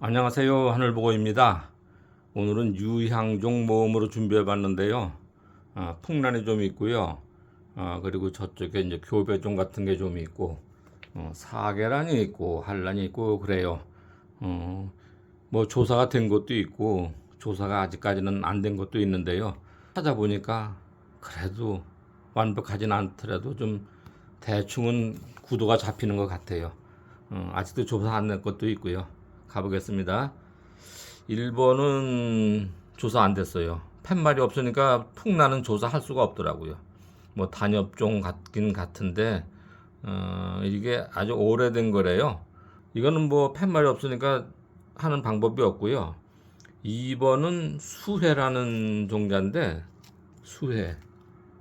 안녕하세요 하늘보고입니다. 오늘은 유향종 모음으로 준비해 봤는데요. 아, 풍란이 좀 있고요. 아, 그리고 저쪽에 이제 교배종 같은 게 좀 있고 어, 사계란이 있고 한란이 있고 그래요. 어, 뭐 조사가 된 것도 있고 조사가 아직까지는 안 된 것도 있는데요. 찾아보니까 그래도 완벽하진 않더라도 좀 대충은 구도가 잡히는 것 같아요. 어, 아직도 조사 안된 것도 있고요. 가보겠습니다. 1번은 조사 안 됐어요. 팻말이 없으니까 풍나는 조사할 수가 없더라고요. 뭐 단엽종 같긴 같은데 어, 이게 아주 오래된 거래요. 이거는 뭐 팻말이 없으니까 하는 방법이 없고요. 2번은 수해라는 종자인데 수해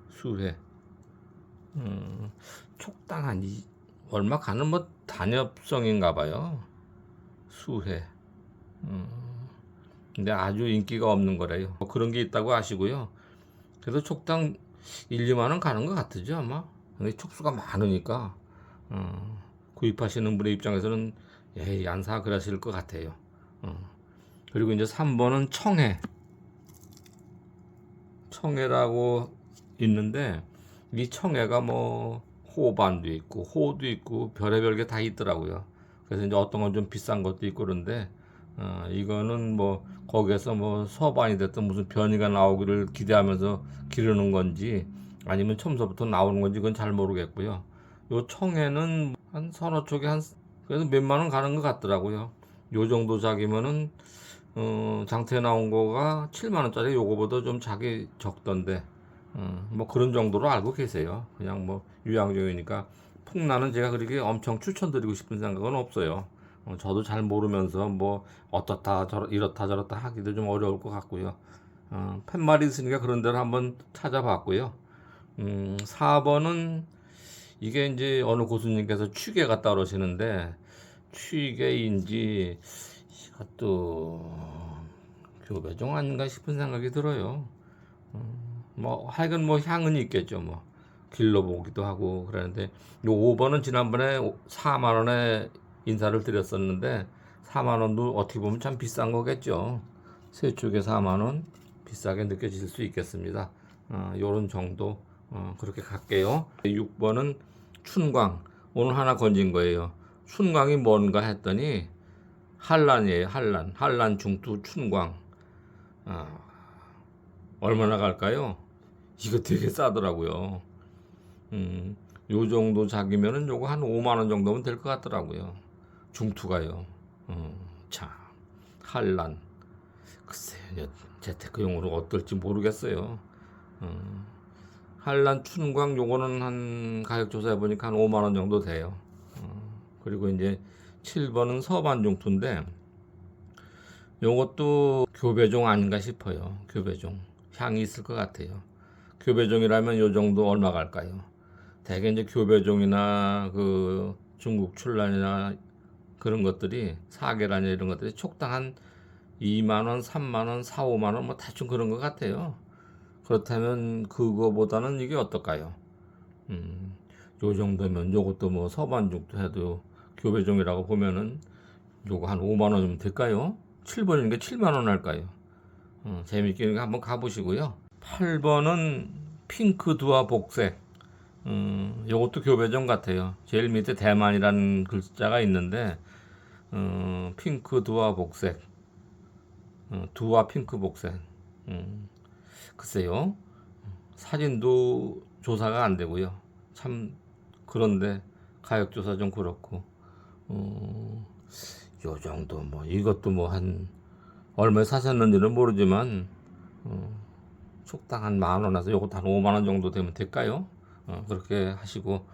수해 음, 촉당한 이, 얼마 가는 뭐 단엽성인가 봐요. 수해. 음, 근데 아주 인기가 없는 거래요. 뭐 그런 게 있다고 아시고요. 그래서 촉당 1, 2만 원 가는 것 같으죠 아마. 근데 촉수가 많으니까 어, 구입하시는 분의 입장에서는 에이 안사 그러실 것 같아요. 어. 그리고 이제 3번은 청해. 청해라고 있는데 이 청해가 뭐 호반도 있고 호도 있고 별의별 게 다 있더라고요. 그래서 이제 어떤 건 좀 비싼 것도 있고 그런데 어, 이거는 뭐 거기에서 뭐 서반이 됐든 무슨 변이가 나오기를 기대하면서 기르는 건지 아니면 처음서부터 나오는 건지 그건 잘 모르겠고요. 요 청해는 한 서너 쪽에 한 그래도 몇만 원 가는 것 같더라고요. 요 정도 작이면은 어, 장터에 나온 거가 7만 원짜리 요거보다 좀 작이 적던데 어, 뭐 그런 정도로 알고 계세요. 그냥 뭐 유양종이니까 풍나는 제가 그렇게 엄청 추천드리고 싶은 생각은 없어요. 어, 저도 잘 모르면서 뭐 어떻다 저렇 이렇다 저렇다 하기도 좀 어려울 것 같고요. 어, 팻말이 있으니까 그런 데를 한번 찾아봤고요. 음, 4번은 이게 이제 어느 고수님께서 취계 갔다 그러시는데 취계인지 이것도 교배종 아닌가 싶은 생각이 들어요. 음, 뭐 하여간 뭐 향은 있겠죠 뭐 길러보기도 하고 그러는데 요 5번은 지난번에 4만 원에 인사를 드렸었는데 4만 원도 어떻게 보면 참 비싼 거겠죠. 세 쪽에 4만 원 비싸게 느껴질 수 있겠습니다. 어, 요런 정도 어, 그렇게 갈게요. 6번은 춘광. 오늘 하나 건진 거예요. 춘광이 뭔가 했더니 한란이에요 한란. 한란 중투 춘광. 아, 얼마나 갈까요? 이거 되게 싸더라고요. 음, 요 정도 작이면은 요거 한 5만 원 정도면 될 것 같더라고요. 중투가요. 음, 참, 한란. 글쎄, 재테크용으로 어떨지 모르겠어요. 음, 한란 춘광 요거는 한 가격 조사해 보니까 한 5만 원 정도 돼요. 음, 그리고 이제 7번은 서반 중투인데 요것도 교배종 아닌가 싶어요. 교배종. 향이 있을 것 같아요. 교배종이라면 요 정도 얼마 갈까요? 대개 이제 교배종이나 그 중국 출란이나 그런 것들이 사계란이나 이런 것들이 촉당 한 2만 원, 3만 원, 4, 5만 원 뭐 대충 그런 것 같아요. 그렇다면 그거보다는 이게 어떨까요? 음, 요 정도면 요것도 뭐 서반죽도 해도 교배종이라고 보면은 요거 한 5만 원이면 될까요? 7번인 게 7만 원 할까요? 어, 재밌게 한번 가보시고요. 8번은 핑크 두화 복색. 음, 요것도 교배종 같아요. 제일 밑에 대만이라는 글자가 있는데, 어, 핑크 두화 복색. 어, 두화 핑크 복색. 음, 글쎄요. 사진도 조사가 안 되고요. 참, 그런데 가격 조사 좀 그렇고, 어, 요 정도 뭐, 이것도 뭐 한, 얼마에 사셨는지는 모르지만, 어, 속당 한 만 원에서 요것도 한 5만 원 정도 되면 될까요? 어, 그렇게 하시고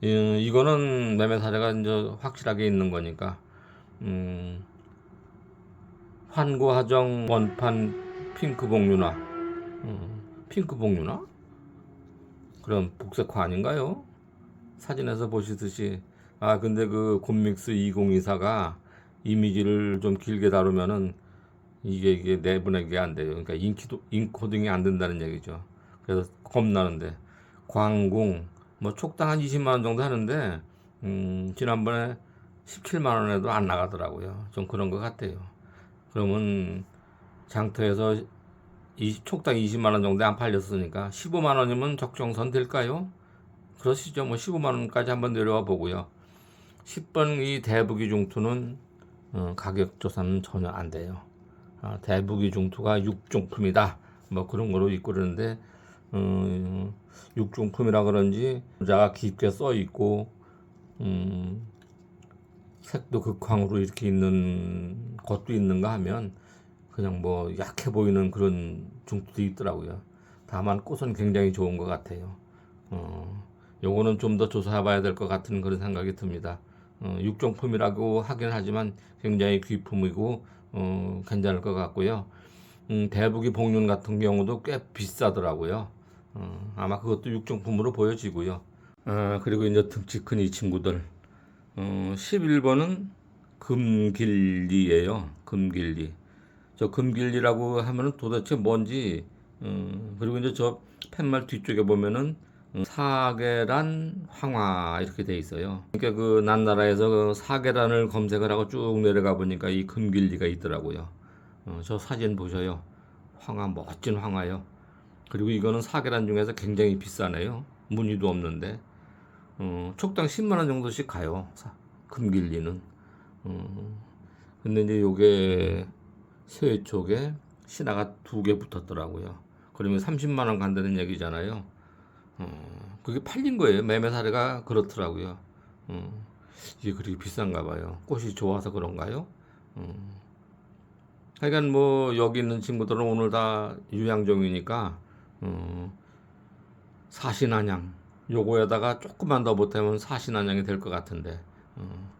이, 이거는 매매 사례가 이제 확실하게 있는 거니까 음, 환구하정 원판 핑크 복류나 음, 핑크 복류나 그럼 복색화 아닌가요? 사진에서 보시듯이 아 근데 그 곰믹스 2024가 이미지를 좀 길게 다루면은 이게 이게 내보내기 안 돼요. 그러니까 인키도 인코딩이 안 된다는 얘기죠. 그래서 겁나는데 광궁 뭐 촉당 한 20만 원 정도 하는데 음, 지난번에 17만 원에도 안 나가더라고요. 좀 그런 것 같아요. 그러면 장터에서 이 촉당 20만 원 정도 안 팔렸으니까 15만 원이면 적정선 될까요? 그러시죠. 뭐 15만 원까지 한번 내려와 보고요. 10번 이 대북이 중투는 어, 가격 조사는 전혀 안 돼요. 아, 대북이 중투가 육종품이다. 뭐 그런 거로 있고 그러는데 음, 육종품이라 그런지 자가 깊게 써 있고 음, 색도 극황으로 이렇게 있는 것도 있는가 하면 그냥 뭐 약해 보이는 그런 중투도 있더라고요. 다만 꽃은 굉장히 좋은 것 같아요. 어, 요거는 좀 더 조사해봐야 될 것 같은 그런 생각이 듭니다. 어, 육종품이라고 하긴 하지만 굉장히 귀품이고 어, 괜찮을 것 같고요. 음, 대북이 복륜 같은 경우도 꽤 비싸더라고요. 어, 아마 그것도 육종품으로 보여지고요. 아, 그리고 이제 등치 큰 이 친구들. 어, 11번은 금길리예요. 금길리. 저 금길리라고 하면은 도대체 뭔지 음, 그리고 이제 저 팻말 뒤쪽에 보면은 음, 사계란 황화 이렇게 돼 있어요. 그러니까 그 난나라에서 그 사계란을 검색을 하고 쭉 내려가 보니까 이 금길리가 있더라고요. 어, 저 사진 보셔요. 황화 멋진 황화요. 그리고 이거는 사계란 중에서 굉장히 비싸네요. 무늬도 없는데 어, 촉당 10만 원 정도씩 가요. 사- 금길리는. 어, 근데 이제 요게 새 쪽에 신화가 두 개 붙었더라고요. 그러면 30만 원 간다는 얘기잖아요. 어, 그게 팔린 거예요. 매매 사례가 그렇더라고요. 어, 이게 그렇게 비싼가 봐요. 꽃이 좋아서 그런가요? 어. 하여간 뭐 여기 있는 친구들은 오늘 다 유양종이니까 어, 사신안양 요거에다가 조금만 더 못하면 사신안양이 될 것 같은데 어.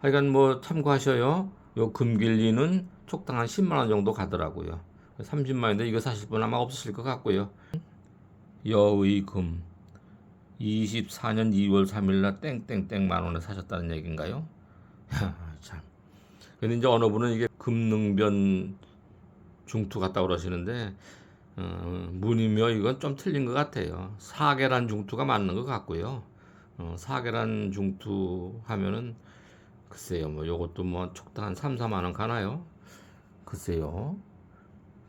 하여간 뭐 참고하셔요. 요 금길리는 촉당 한 10만 원 정도 가더라고요. 30만인데 이거 사실 분 아마 없으실 것 같고요. 여의금 24년 2월 3일 날 땡땡땡 만 원에 사셨다는 얘기인가요? 야, 참. 근데 이제 어느 분은 이게 금능변 중투 같다 그러시는데 어, 문이며 이건 좀 틀린 것 같아요. 사계란 중투가 맞는 것 같고요. 어, 사계란 중투 하면은 글쎄요, 뭐 요것도 뭐 촉당 한 3, 4만 원 가나요? 글쎄요.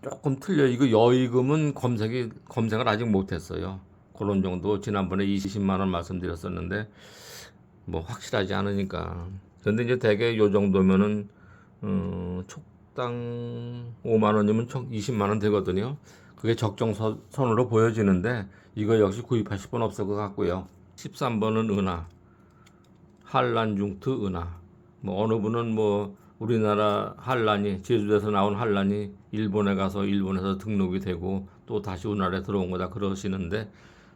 조금 틀려. 이거 여의금은 검색이 검색을 아직 못 했어요. 그런 정도 지난번에 20만 원 말씀드렸었는데 뭐 확실하지 않으니까. 근데 이제 대개 요 정도면은 어, 촉당 5만 원이면 총 20만 원 되거든요. 그게 적정선으로 보여지는데 이거 역시 구입하실 분 없을 것 같고요. 13번은 은하, 한란중트 은하. 뭐 어느 분은 뭐 우리나라 한란이 제주도에서 나온 한란이 일본에 가서 일본에서 등록이 되고 또 다시 우리나라에 들어온 거다 그러시는데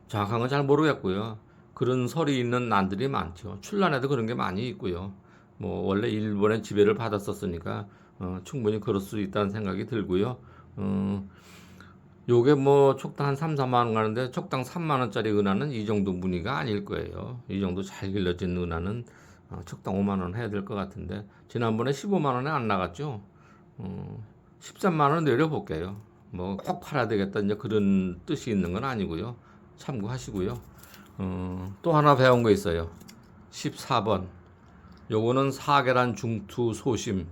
정확한 건 잘 모르겠고요. 그런 설이 있는 난들이 많죠. 출란에도 그런 게 많이 있고요. 뭐 원래 일본의 지배를 받았었으니까 어, 충분히 그럴 수 있다는 생각이 들고요. 어, 요게 뭐 촉당 한 3, 4만 원 가는데 촉당 3만 원짜리 은하는 이 정도 무늬가 아닐 거예요. 이 정도 잘 길러진 은하는 어, 촉당 5만 원 해야 될 것 같은데 지난번에 15만 원에 안 나갔죠. 어, 13만 원 내려볼게요. 뭐 꼭 팔아야 되겠다 이제 그런 뜻이 있는 건 아니고요. 참고하시고요. 어, 또 하나 배운 거 있어요. 14번. 요거는 사계란 중투 소심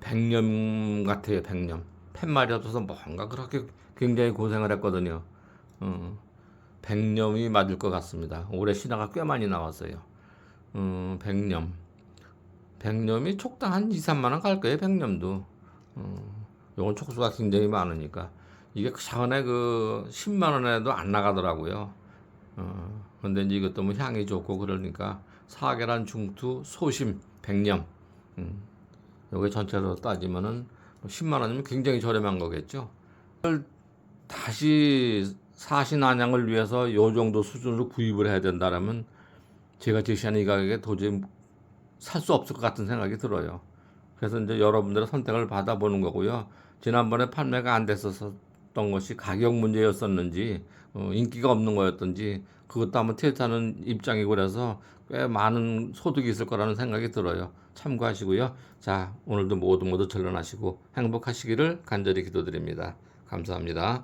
백념 같아요. 백념. 팻말이 없어서 뭔가 그렇게 굉장히 고생을 했거든요. 어, 백념이 맞을 것 같습니다. 올해 신화가 꽤 많이 나왔어요. 어, 백념. 백념이 촉당 한 2, 3만 원 갈 거예요. 백념도. 어, 요건 촉수가 굉장히 많으니까. 이게 그 전에 그 10만 원에도 안 나가더라고요. 어, 근데 이제 이것도 뭐 향이 좋고 그러니까 사계란 중투 소심 백념. 음, 요게 전체로 따지면은 10만 원이면 굉장히 저렴한 거겠죠. 다시 사신 안양을 위해서 요 정도 수준으로 구입을 해야 된다라면 제가 제시하는 이 가격에 도저히 살 수 없을 것 같은 생각이 들어요. 그래서 이제 여러분들의 선택을 받아보는 거고요. 지난번에 판매가 안 됐었던 것이 가격 문제였었는지 어, 인기가 없는 거였던지 그것도 한번 테스트하는 입장이고 그래서 꽤 많은 소득이 있을 거라는 생각이 들어요. 참고하시고요. 자 오늘도 모두 모두 전련하시고 행복하시기를 간절히 기도드립니다. 감사합니다.